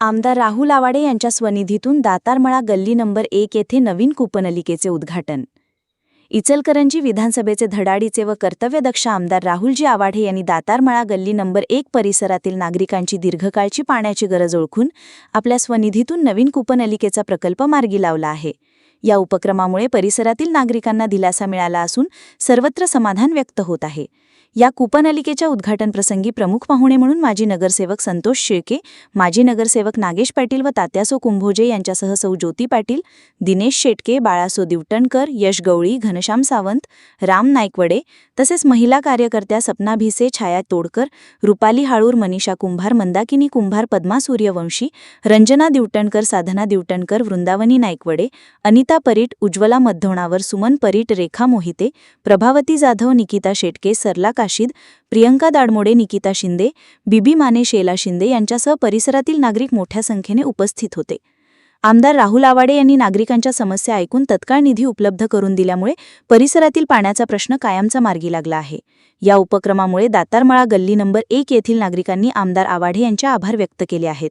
आमदार राहुल आवाडे यांच्या स्वनिधीतून दातारमळा गल्ली नंबर एक येथे नवीन कूपनलिकेचे उद्घाटन. इचलकरंजी विधानसभेचे धडाडीचे व कर्तव्यदक्ष आमदार राहुलजी आवाडे यांनी दातारमळा गल्ली नंबर एक परिसरातील नागरिकांची दीर्घकाळची पाण्याची गरज ओळखून आपल्या स्वनिधीतून नवीन कूपनलिकेचा प्रकल्प मार्गी लावला आहे. या उपक्रमामुळे परिसरातील नागरिकांना दिलासा मिळाला असून सर्वत्र समाधान व्यक्त होत आहे. या कूपनलिकेच्या उद्घाटनप्रसंगी प्रमुख पाहुणे म्हणून माजी नगरसेवक संतोष शिळके माजी नगरसेवक नागेश पाटील व तात्यासो कुंभोजे यांच्यासह सौ ज्योती पाटील दिनेश शेटके बाळासो दिवटणकर यश गवळी घनश्याम सावंत राम नायकवडे तसेच महिला कार्यकर्त्या सपना भिसे छाया तोडकर रुपाली हाळूर मनीषा कुंभार मंदाकिनी कुंभार पद्मा सूर्यवंशी रंजना दिवटणकर साधना दिवटणकर वृंदावनी नायकवडे अनिता परीट उज्ज्वला मध्धोणावर सुमन परीट रेखा मोहिते प्रभावती जाधव निकिता शेटके सरला काशीद प्रियंका दाडमोडे निकिता शिंदे बीबी माने शेला शिंदे यांच्यासह परिसरातील नागरिक मोठ्या संख्येने उपस्थित होते. आमदार राहुल आवाडे यांनी नागरिकांच्या समस्या ऐकून तत्काळ निधी उपलब्ध करून दिल्यामुळे परिसरातील पाण्याचा प्रश्न कायमचा मार्गी लागला आहे. या उपक्रमामुळे दातारमळा गल्ली नंबर एक येथील नागरिकांनी आमदार आवाडे यांचे आभार व्यक्त केले आहेत.